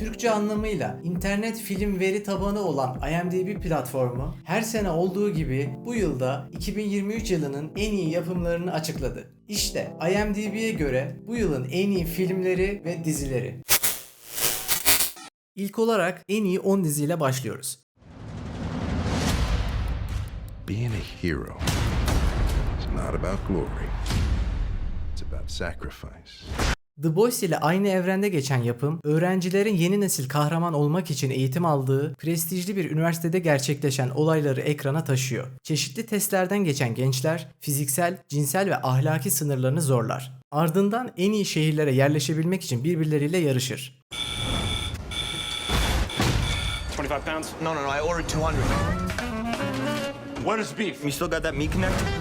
Türkçe anlamıyla internet film veri tabanı olan IMDb platformu her sene olduğu gibi bu yılda 2023 yılının en iyi yapımlarını açıkladı. İşte IMDb'ye göre bu yılın en iyi filmleri ve dizileri. İlk olarak en iyi 10 diziyle başlıyoruz. Being a hero is not about glory, it's about sacrifice. The Boys ile aynı evrende geçen yapım, öğrencilerin yeni nesil kahraman olmak için eğitim aldığı prestijli bir üniversitede gerçekleşen olayları ekrana taşıyor. Çeşitli testlerden geçen gençler fiziksel, cinsel ve ahlaki sınırlarını zorlar. Ardından en iyi şehirlere yerleşebilmek için birbirleriyle yarışır. 25 pounds? No, no, no. I ordered 200. What is beef? You still got that meat connector?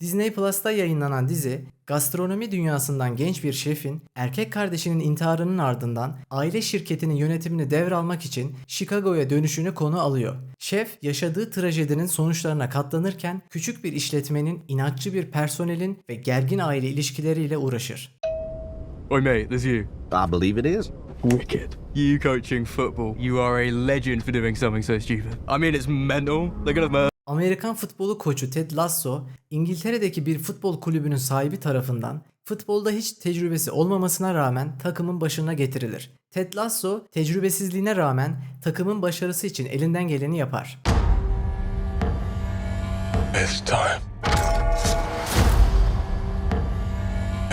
Disney Plus'ta yayınlanan dizi, gastronomi dünyasından genç bir şefin erkek kardeşinin intiharının ardından aile şirketinin yönetimini devralmak için Chicago'ya dönüşünü konu alıyor. Şef yaşadığı trajedinin sonuçlarına katlanırken küçük bir işletmenin inatçı bir personelin ve gergin aile ilişkileriyle uğraşır. Oi, mate, there's you. I believe it is. Wicked. You coaching football. You are a legend for doing something so stupid. I mean, it's mental. They're gonna murder. Amerikan futbolu koçu Ted Lasso, İngiltere'deki bir futbol kulübünün sahibi tarafından futbolda hiç tecrübesi olmamasına rağmen takımın başına getirilir. Ted Lasso, tecrübesizliğine rağmen takımın başarısı için elinden geleni yapar. It's time.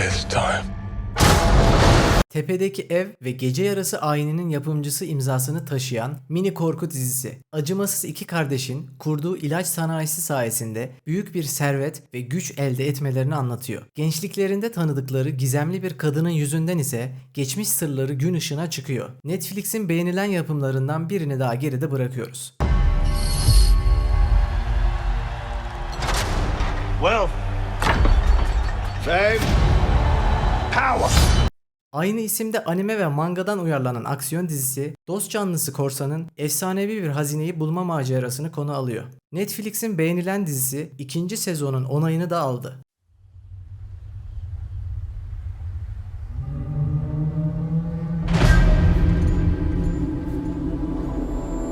It's time. Tepedeki Ev ve Gece Yarısı Ayini'nin yapımcısı imzasını taşıyan mini korku dizisi. Acımasız iki kardeşin kurduğu ilaç sanayisi sayesinde büyük bir servet ve güç elde etmelerini anlatıyor. Gençliklerinde tanıdıkları gizemli bir kadının yüzünden ise geçmiş sırları gün ışığına çıkıyor. Netflix'in beğenilen yapımlarından birini daha geride bırakıyoruz. Well, Fame. Power. Aynı isimde anime ve mangadan uyarlanan aksiyon dizisi dost canlısı korsanın efsanevi bir hazineyi bulma macerasını konu alıyor. Netflix'in beğenilen dizisi ikinci sezonun onayını da aldı.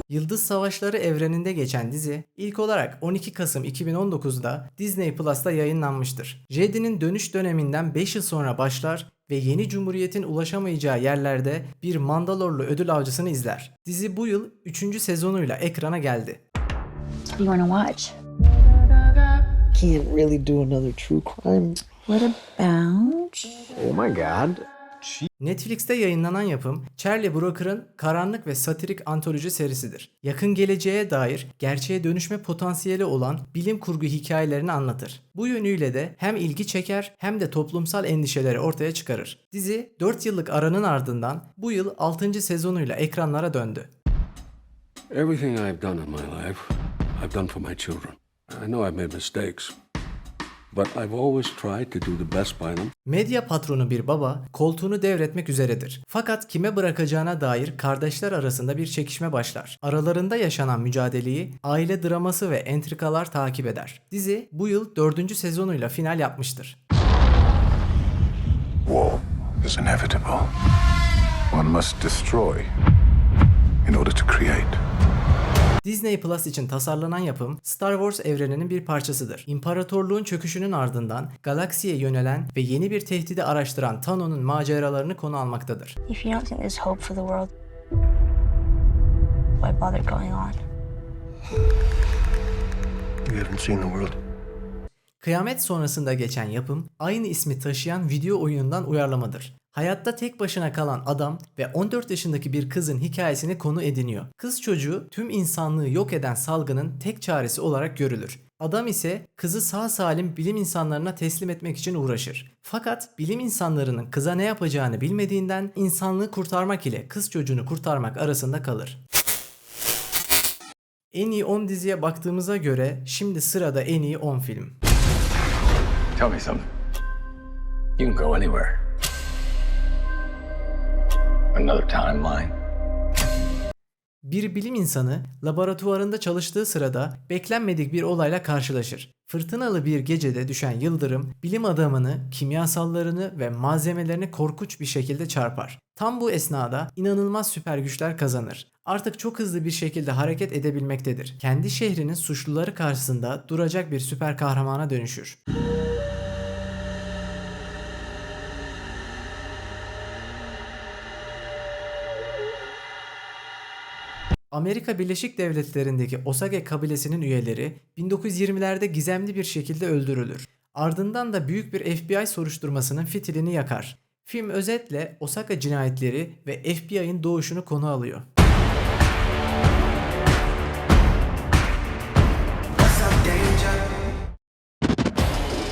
Yıldız Savaşları evreninde geçen dizi ilk olarak 12 Kasım 2019'da Disney Plus'ta yayınlanmıştır. Jedi'nin dönüş döneminden 5 yıl sonra başlar ve yeni cumhuriyetin ulaşamayacağı yerlerde bir Mandalorlu ödül avcısını izler. Dizi bu yıl 3. sezonuyla ekrana geldi. You wanna watch? can't really do another true crime. What about? Oh my god. Netflix'te yayınlanan yapım Charlie Brooker'ın karanlık ve satirik antoloji serisidir. Yakın geleceğe dair gerçeğe dönüşme potansiyeli olan bilim kurgu hikayelerini anlatır. Bu yönüyle de hem ilgi çeker hem de toplumsal endişeleri ortaya çıkarır. Dizi 4 yıllık aranın ardından bu yıl 6. sezonuyla ekranlara döndü. Everything I've done in my life, I've done for my children. I know I've made mistakes, but I've always tried to do the best by them. Medya patronu bir baba koltuğunu devretmek üzeredir. Fakat kime bırakacağına dair kardeşler arasında bir çekişme başlar. Aralarında yaşanan mücadeleyi aile draması ve entrikalar takip eder. Dizi bu yıl 4. sezonuyla final yapmıştır. War is inevitable. One must destroy in order to create. Disney Plus için tasarlanan yapım Star Wars evreninin bir parçasıdır. İmparatorluğun çöküşünün ardından galaksiye yönelen ve yeni bir tehdidi araştıran Tano'nun maceralarını konu almaktadır. If you don't think there's hope for the world, why bother going on? You haven't seen the world. Kıyamet sonrasında geçen yapım aynı ismi taşıyan video oyunundan uyarlamadır. Hayatta tek başına kalan adam ve 14 yaşındaki bir kızın hikayesini konu ediniyor. Kız çocuğu tüm insanlığı yok eden salgının tek çaresi olarak görülür. Adam ise kızı sağ salim bilim insanlarına teslim etmek için uğraşır. Fakat bilim insanlarının kıza ne yapacağını bilmediğinden insanlığı kurtarmak ile kız çocuğunu kurtarmak arasında kalır. En iyi 10 diziye baktığımıza göre şimdi sırada en iyi 10 film. Tell me something. You can go anywhere. Another timeline. Bir bilim insanı laboratuvarında çalıştığı sırada beklenmedik bir olayla karşılaşır. Fırtınalı bir gecede düşen yıldırım bilim adamını, kimyasallarını ve malzemelerini korkunç bir şekilde çarpar. Tam bu esnada inanılmaz süper güçler kazanır. Artık çok hızlı bir şekilde hareket edebilmektedir. Kendi şehrinin suçluları karşısında duracak bir süper kahramana dönüşür. Amerika Birleşik Devletleri'ndeki Osage kabilesinin üyeleri 1920'lerde gizemli bir şekilde öldürülür. Ardından da büyük bir FBI soruşturmasının fitilini yakar. Film özetle Osaka cinayetleri ve FBI'ın doğuşunu konu alıyor.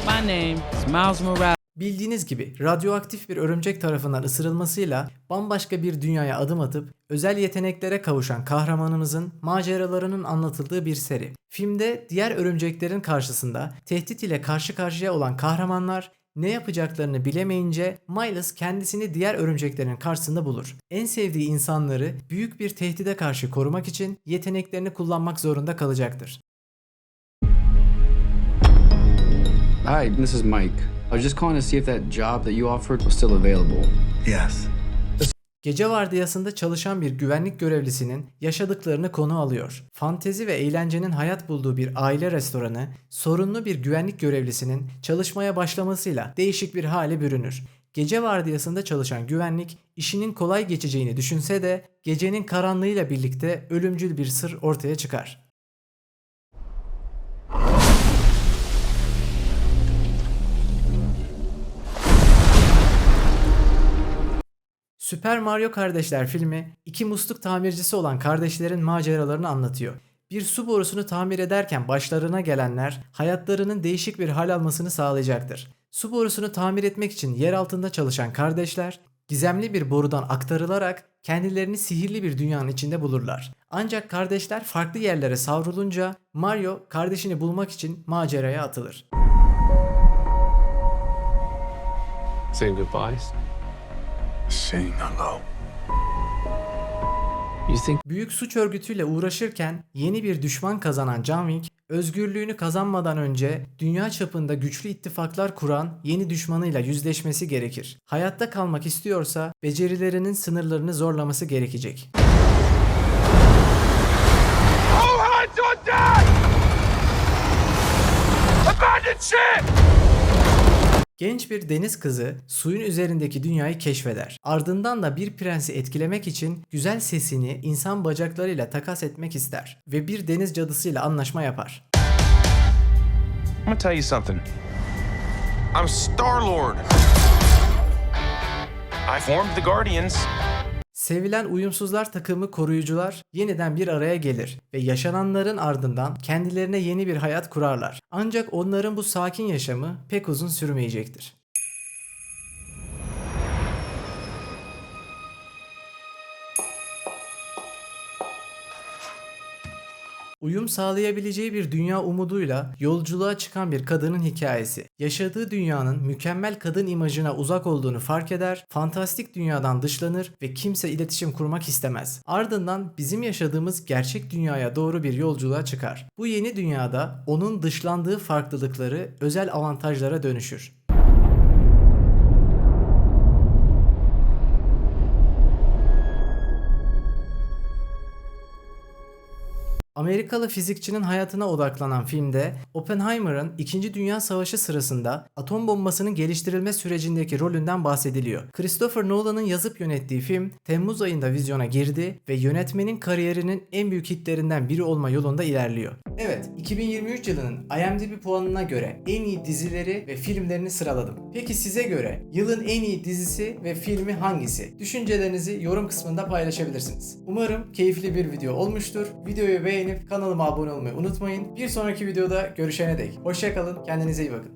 My name is Miles Morales. Bildiğiniz gibi radyoaktif bir örümcek tarafından ısırılmasıyla bambaşka bir dünyaya adım atıp özel yeteneklere kavuşan kahramanımızın maceralarının anlatıldığı bir seri. Filmde diğer örümceklerin karşısında tehdit ile karşı karşıya olan kahramanlar ne yapacaklarını bilemeyince Miles kendisini diğer örümceklerin karşısında bulur. En sevdiği insanları büyük bir tehdide karşı korumak için yeteneklerini kullanmak zorunda kalacaktır. Hi, this is Mike. I was just calling to see if that job that you offered was still available. Yes. Gece vardiyasında çalışan bir güvenlik görevlisinin yaşadıklarını konu alıyor. Fantezi ve eğlencenin hayat bulduğu bir aile restoranı, sorunlu bir güvenlik görevlisinin çalışmaya başlamasıyla değişik bir hale bürünür. Gece vardiyasında çalışan güvenlik işinin kolay geçeceğini düşünse de gecenin karanlığıyla birlikte ölümcül bir sır ortaya çıkar. Süper Mario Kardeşler filmi iki musluk tamircisi olan kardeşlerin maceralarını anlatıyor. Bir su borusunu tamir ederken başlarına gelenler hayatlarının değişik bir hal almasını sağlayacaktır. Su borusunu tamir etmek için yer altında çalışan kardeşler gizemli bir borudan aktarılarak kendilerini sihirli bir dünyanın içinde bulurlar. Ancak kardeşler farklı yerlere savrulunca Mario kardeşini bulmak için maceraya atılır. Saying goodbyes? Saying hello. You think Büyük suç örgütüyle uğraşırken yeni bir düşman kazanan John Wick, özgürlüğünü kazanmadan önce dünya çapında güçlü ittifaklar kuran yeni düşmanıyla yüzleşmesi gerekir. Hayatta kalmak istiyorsa becerilerinin sınırlarını zorlaması gerekecek. Genç bir deniz kızı suyun üzerindeki dünyayı keşfeder. Ardından da bir prensi etkilemek için güzel sesini insan bacaklarıyla takas etmek ister ve bir deniz cadısıyla anlaşma yapar. I'm gonna tell you something. I'm Star Lord. I formed the Guardians. Sevilen uyumsuzlar takımı koruyucular yeniden bir araya gelir ve yaşananların ardından kendilerine yeni bir hayat kurarlar. Ancak onların bu sakin yaşamı pek uzun sürmeyecektir. Uyum sağlayabileceği bir dünya umuduyla yolculuğa çıkan bir kadının hikayesi. Yaşadığı dünyanın mükemmel kadın imajına uzak olduğunu fark eder, fantastik dünyadan dışlanır ve kimse iletişim kurmak istemez. Ardından bizim yaşadığımız gerçek dünyaya doğru bir yolculuğa çıkar. Bu yeni dünyada onun dışlandığı farklılıkları özel avantajlara dönüşür. Amerikalı fizikçinin hayatına odaklanan filmde Oppenheimer'ın 2. Dünya Savaşı sırasında atom bombasının geliştirilme sürecindeki rolünden bahsediliyor. Christopher Nolan'ın yazıp yönettiği film Temmuz ayında vizyona girdi ve yönetmenin kariyerinin en büyük hitlerinden biri olma yolunda ilerliyor. Evet, 2023 yılının IMDb puanına göre en iyi dizileri ve filmlerini sıraladım. Peki size göre yılın en iyi dizisi ve filmi hangisi? Düşüncelerinizi yorum kısmında paylaşabilirsiniz. Umarım keyifli bir video olmuştur. Videoyu beğenip kanalıma abone olmayı unutmayın. Bir sonraki videoda görüşene dek. Hoşçakalın, kendinize iyi bakın.